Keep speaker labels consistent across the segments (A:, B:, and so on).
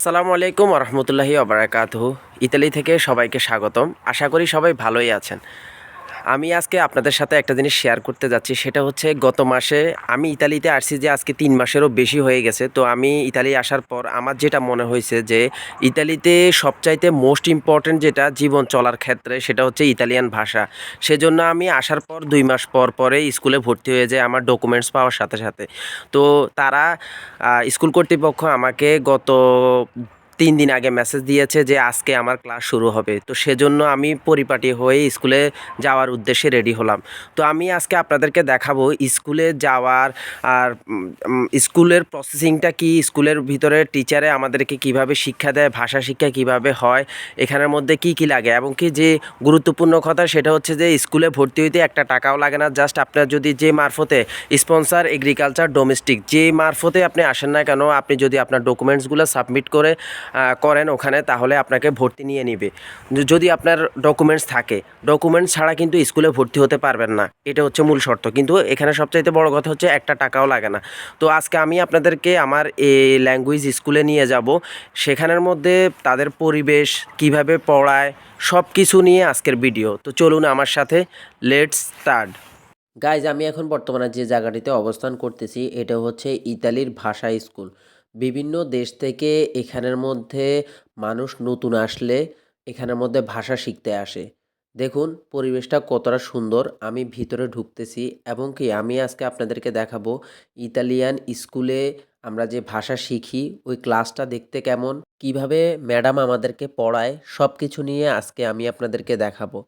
A: আসসালামু আলাইকুম রহমতুল্লাহি আবরাকাতহু ইতালি থেকে সবাইকে স্বাগতম। আশা করি সবাই ভালোই আছেন। আমি আজকে আপনাদের সাথে একটা জিনিস শেয়ার করতে যাচ্ছি, সেটা হচ্ছে গত মাসে আমি ইতালিতে আসছি যে আজকে তিন মাসেরও বেশি হয়ে গেছে। তো আমি ইতালি আসার পর আমার যেটা মনে হয়েছে যে ইতালিতে সবচাইতে মোস্ট ইম্পর্ট্যান্ট যেটা জীবন চলার ক্ষেত্রে, সেটা হচ্ছে ইতালিয়ান ভাষা। সেজন্য আমি আসার পর দুই মাস পর পরে স্কুলে ভর্তি হয়ে যায় আমার ডকুমেন্টস পাওয়ার সাথে সাথে। তো তারা স্কুল কর্তৃপক্ষ আমাকে গত তিন দিন আগে মেসেজ দিয়েছে যে, আজকে আমার ক্লাস শুরু হবে। তো সেজন্য আমি পরিপাটি হয়ে স্কুলে যাওয়ার উদ্দেশ্যে রেডি হলাম। তো আমি আজকে আপনাদেরকে দেখাবো স্কুলে যাওয়ার আর স্কুলের প্রসেসিংটা কি? স্কুলের ভিতরে টিচারে আমাদেরকে কীভাবে শিক্ষা দেয়? ভাষা শিক্ষা কীভাবে হয়? এখানের মধ্যে কি কি লাগে? এবং কি যে গুরুত্বপূর্ণ কথা সেটা হচ্ছে যে স্কুলে ভর্তি হইতে একটা টাকাও লাগে না। জাস্ট আপনার যদি যে মারফতে স্পন্সার এগ্রিকালচার ডোমেস্টিক যে মারফতে আপনি আসেন না কেন, আপনি যদি আপনার ডকুমেন্টসগুলো সাবমিট করে করেন ওখানে, তাহলে আপনাকে ভর্তি নিয়ে নিবে। যদি আপনার ডকুমেন্টস থাকে ডকুমেন্টস ছাড়া কিন্তু স্কুলে ভর্তি হতে পারবেন না। এটা হচ্ছে মূল শর্ত। কিন্তু এখানে সবচাইতে বড় কথা হচ্ছে একটা টাকাও লাগে না। তো আজকে আমি আপনাদেরকে আমার এই ল্যাঙ্গুয়েজ স্কুলে নিয়ে যাব। সেখানের মধ্যে তাদের পরিবেশ, কীভাবে পড়ায় সব কিছু নিয়ে আজকের ভিডিও তো চলুন আমার সাথে লেটস স্টার্ট গাইজ আমি এখন বর্তমানে যে জায়গাটিতে অবস্থান করতেছি এটা হচ্ছে ইতালির ভাষা স্কুল। বিভিন্ন দেশ থেকে এখানের মধ্যে মানুষ নতুন আসলে এখানের মধ্যে ভাষা শিখতে আসে। দেখুন, পরিবেশটা কতটা সুন্দর, আমি ভিতরে ঢুকতেছি এবং কি আমি আজকে আপনাদেরকে দেখাবো ইতালিয়ান স্কুলে আমরা যে ভাষা শিখি, ওই ক্লাসটা দেখতে কেমন, কীভাবে ম্যাডাম আমাদেরকে পড়ায় সব কিছু নিয়ে আজকে আমি আপনাদেরকে দেখাবো।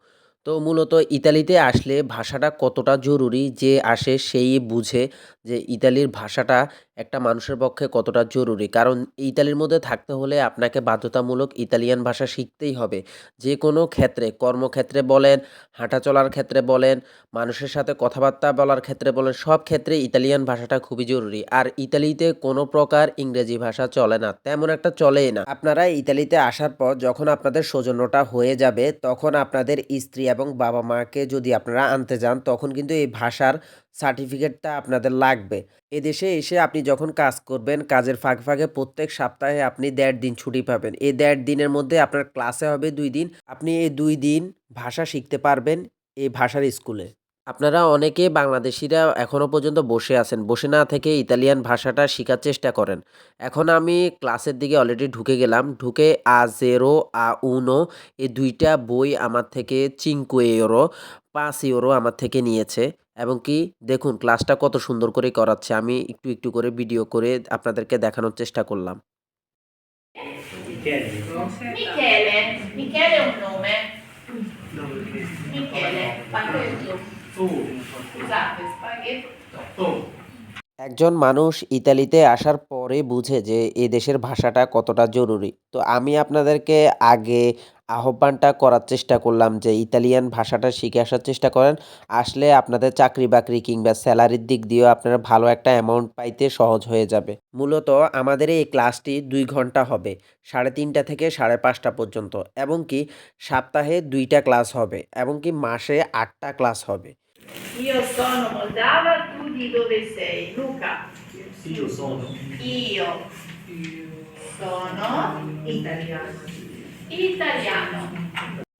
A: তো মূলত ইতালিতে আসলে ভাষাটা কতটা জরুরি যে আসে সেই বুঝে যে ইতালির ভাষাটা একটা মানুষের পক্ষে কতটা জরুরি? কারণ ইতালির মধ্যে থাকতে হলে আপনাকে বাধ্যতামূলক ইতালিয়ান ভাষা শিখতেই হবে। যে কোনো ক্ষেত্রে, কর্মক্ষেত্রে বলেন হাঁটা চলার ক্ষেত্রে বলেন, মানুষের সাথে কথাবার্তা বলার ক্ষেত্রে বলেন, সব ক্ষেত্রে ইতালিয়ান ভাষাটা খুবই জরুরি। আর ইতালিতে কোনো প্রকার ইংরেজি ভাষা চলে না, তেমন একটা চলেই না। আপনারা ইতালিতে আসার পর যখন আপনাদের সৌজন্যটা হয়ে যাবে, তখন আপনাদের স্ত্রী এবং বাবা মাকে যদি আপনারা আনতে যান, তখন কিন্তু এই ভাষার সার্টিফিকেটটা আপনাদের লাগবে। এদেশে এসে আপনি যখন কাজ করবেন, কাজের ফাঁকে ফাঁকে প্রত্যেক সপ্তাহে আপনি দেড় দিন ছুটি পাবেন। এই দেড় দিনের মধ্যে আপনার ক্লাসে হবে দুই দিন। আপনি এই দুই দিন ভাষা শিখতে পারবেন এই ভাষার স্কুলে। আপনারা অনেকে বাংলাদেশিরা এখনও পর্যন্ত বসে আছেন। বসে না থেকে ইতালিয়ান ভাষাটা শেখার চেষ্টা করেন। এখন আমি ক্লাসের দিকে অলরেডি ঢুকে গেলাম। ঢুকে আ জেরো, আ উনো এই দুইটা বই আমার থেকে চিঙ্কু ইউরো পাঁচ ইউরো আমার থেকে নিয়েছে। এবং কি, দেখুন ক্লাসটা কত সুন্দর করে করাচ্ছে আমি একটু একটু করে ভিডিও করে আপনাদেরকে দেখানোর চেষ্টা করলাম. একজন মানুষ ইতালিতে আসার পরে বুঝে যে এই দেশের ভাষাটা কতটা জরুরি তো আমি আপনাদেরকে আগে আহ্বানটা করার চেষ্টা করলাম যে ইতালিয়ান ভাষাটা শিখে আসার চেষ্টা করেন আসলে আপনাদের চাকরি বাকরি কিংবা স্যালারির দিক দিয়েও আপনারা ভালো একটা অ্যামাউন্ট পাইতে সহজ হয়ে যাবে মূলত আমাদের এই ক্লাসটি দুই ঘণ্টা হবে সাড়ে তিনটা থেকে সাড়ে পাঁচটা পর্যন্ত এবং কি সপ্তাহে দুইটা ক্লাস হবে এবং কি মাসে আটটা ক্লাস হবে
B: Io sono moldava, tu di dove sei? Luca.
C: Io sono.
B: Io sono italiano.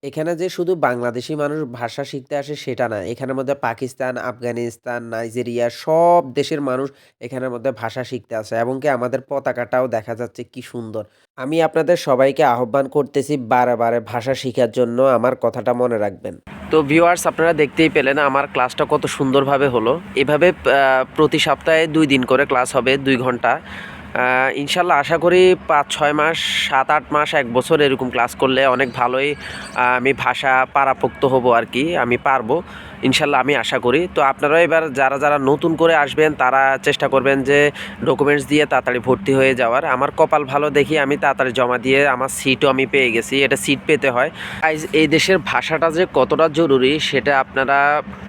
A: এখানে যে শুধু বাংলাদেশি মানুষ ভাষা শিখতে আসে সেটা না, এখানের মধ্যে পাকিস্তান, আফগানিস্তান, নাইজেরিয়া সব দেশের মানুষ এখানের মধ্যে ভাষা শিখতে আসে এবং কি আমাদের পতাকাটাও দেখা যাচ্ছে কি সুন্দর। আমি আপনাদের সবাইকে আহ্বান করতেছি বারে বারে ভাষা শেখার জন্য, আমার কথাটা মনে রাখবেন। তো ভিউয়ার্স আপনারা দেখতেই পেলেন আমার ক্লাসটা কত সুন্দরভাবে হলো। এভাবে প্রতি সপ্তাহে দুই দিন করে ক্লাস হবে, দুই ঘণ্টা। ইনশাল্লাহ আশা করি পাঁচ, ছয় মাস, সাত, আট মাস, এক বছর এরকম ক্লাস করলে অনেক ভালোই আমি ভাষা পারাপোক্ত হব আর কি, আমি পারব। ইনশাল্লাহ আমি আশা করি। তো আপনারা এবার যারা যারা নতুন করে আসবেন, তারা চেষ্টা করবেন যে ডকুমেন্টস দিয়ে তাড়াতাড়ি ভর্তি হয়ে যাওয়ার। আমার কপাল ভালো দেখি, আমি তাড়াতাড়ি জমা দিয়ে আমার সিটও আমি পেয়ে গেছি, এটা সিট পেতে হয়। এই দেশের ভাষাটা যে কতটা জরুরি, সেটা আপনারা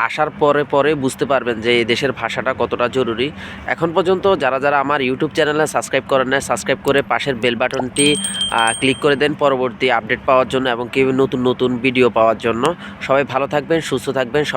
A: আসার পরে পরে বুঝতে পারবেন যে এই দেশের ভাষাটা কতটা জরুরি। এখন পর্যন্ত যারা যারা আমার ইউটিউব চ্যানেলে সাবস্ক্রাইব করেন না সাবস্ক্রাইব করে পাশের বেল বাটনটি ক্লিক করে দেন পরবর্তী আপডেট পাওয়ার জন্য এবং কি নতুন নতুন ভিডিও পাওয়ার জন্য। সবাই ভালো থাকবেন, সুস্থ থাকবেন